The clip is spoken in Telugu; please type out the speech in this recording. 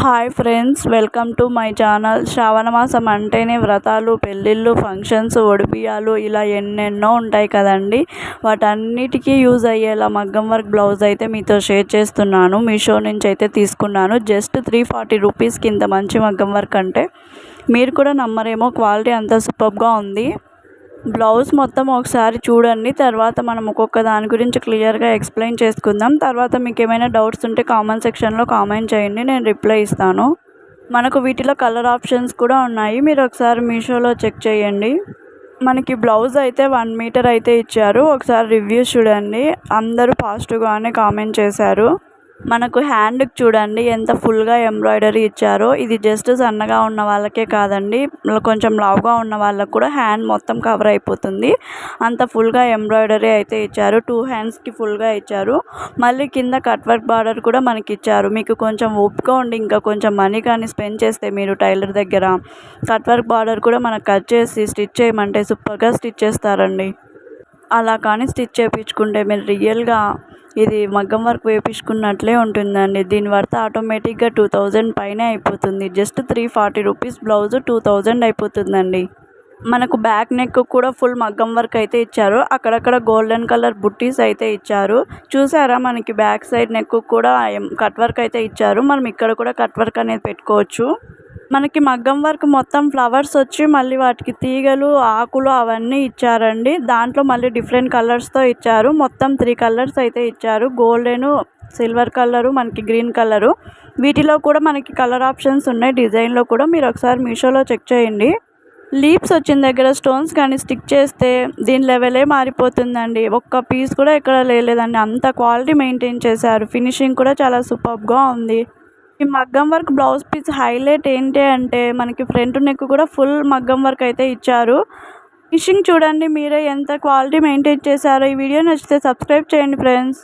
Hi friends welcome to my channel. శ్రావణ మాసం అంటేనే వ్రతాలు పెళ్ళిళ్ళు ఫంక్షన్స్ ఒడిపియాలు ఇలా ఎన్నెన్నో ఉంటాయి కదండి. వాటన్నిటికీ యూజ్ అయ్యేలా మగ్గం వర్క్ బ్లౌజ్ అయితే మీతో షేర్ చేస్తున్నాను. మీషో నుంచి అయితే తీసుకున్నాను. జస్ట్ త్రీ ఫార్టీ రూపీస్కి ఇంత మంచి మగ్గం వర్క్ అంటే మీరు కూడా నమ్మరేమో క్వాలిటీ అంత సూపర్గా ఉంది. బ్లౌజ్ మొత్తం ఒకసారి చూడండి. తర్వాత మనం ఒక్కొక్క దాని గురించి క్లియర్గా ఎక్స్ప్లెయిన్ చేసుకుందాం. తర్వాత మీకు ఏమైనా డౌట్స్ ఉంటే కామెంట్ సెక్షన్లో కామెంట్ చేయండి. నేను రిప్లై ఇస్తాను. మనకు వీటిలో కలర్ ఆప్షన్స్ కూడా ఉన్నాయి. మీరు ఒకసారి మీషోలో చెక్ చేయండి. మనకి బ్లౌజ్ అయితే వన్ మీటర్ అయితే ఇచ్చారు. ఒకసారి రివ్యూస్ చూడండి. అందరూ పాజిటివ్గానే కామెంట్ చేశారు. మనకు హ్యాండ్కి చూడండి ఎంత ఫుల్గా ఎంబ్రాయిడరీ ఇచ్చారో. ఇది జస్ట్ సన్నగా ఉన్న వాళ్ళకే కాదండి. కొంచెం లావుగా ఉన్న వాళ్ళకు కూడా హ్యాండ్ మొత్తం కవర్ అయిపోతుంది. అంత ఫుల్గా ఎంబ్రాయిడరీ అయితే ఇచ్చారు. టూ హ్యాండ్స్కి ఫుల్గా ఇచ్చారు. మళ్ళీ కింద కట్ వర్క్ బార్డర్ కూడా మనకి ఇచ్చారు. మీకు కొంచెం ఓపిక ఉండి ఇంకా కొంచెం మనీ కానీ స్పెండ్ చేస్తే మీరు టైలర్ దగ్గర కట్ వర్క్ బార్డర్ కూడా మనకు కట్ చేసి స్టిచ్ చేయమంటే సూపర్గా స్టిచ్ చేస్తారండి. అలా కానీ స్టిచ్ చేయించుకుంటే మీరు రియల్గా ఇది మగ్గం వర్క్ వేపించుకున్నట్లే ఉంటుందండి. దీని వర్త్ ఆటోమేటిక్గా టూ థౌజండ్ పైనే అయిపోతుంది. Just three forty rupees blouse two thousand అయిపోతుందండి. మనకు బ్యాక్ నెక్ కూడా ఫుల్ మగ్గం వర్క్ అయితే ఇచ్చారు. అక్కడక్కడ గోల్డెన్ కలర్ బుట్టీస్ అయితే ఇచ్చారు. చూసారా మనకి బ్యాక్ సైడ్ నెక్ కూడా కట్ వర్క్ అయితే ఇచ్చారు. మనం ఇక్కడ కూడా కట్ వర్క్ అనేది పెట్టుకోవచ్చు. మనకి మగ్గం వర్క్ మొత్తం ఫ్లవర్స్ వచ్చి మళ్ళీ వాటికి తీగలు ఆకులు అవన్నీ ఇచ్చారండి. దాంట్లో మళ్ళీ డిఫరెంట్ కలర్స్తో ఇచ్చారు. మొత్తం త్రీ కలర్స్ అయితే ఇచ్చారు. గోల్డెను సిల్వర్ కలరు మనకి గ్రీన్ కలరు. వీటిలో కూడా మనకి కలర్ ఆప్షన్స్ ఉన్నాయి. డిజైన్లో కూడా మీరు ఒకసారి మీషోలో చెక్ చేయండి. లీప్స్ వచ్చిన దగ్గర స్టోన్స్ కానీ స్టిక్ చేస్తే దీని లెవెలే మారిపోతుందండి. ఒక్క పీస్ కూడా ఎక్కడ లేదండి. అంత క్వాలిటీ మెయింటైన్ చేశారు. ఫినిషింగ్ కూడా చాలా సూపర్గా ఉంది. ఈ మగ్గం వర్క్ బ్లౌజ్ పీస్ హైలైట్ ఏంటి అంటే మనకి ఫ్రంట్ నెక్ కూడా ఫుల్ మగ్గం వర్క్ అయితే ఇచ్చారు. ఫిషింగ్ చూడండి మీరే ఎంత క్వాలిటీ మెయింటైన్ చేశారో. ఈ వీడియో నచ్చితే సబ్స్క్రైబ్ చేయండి ఫ్రెండ్స్.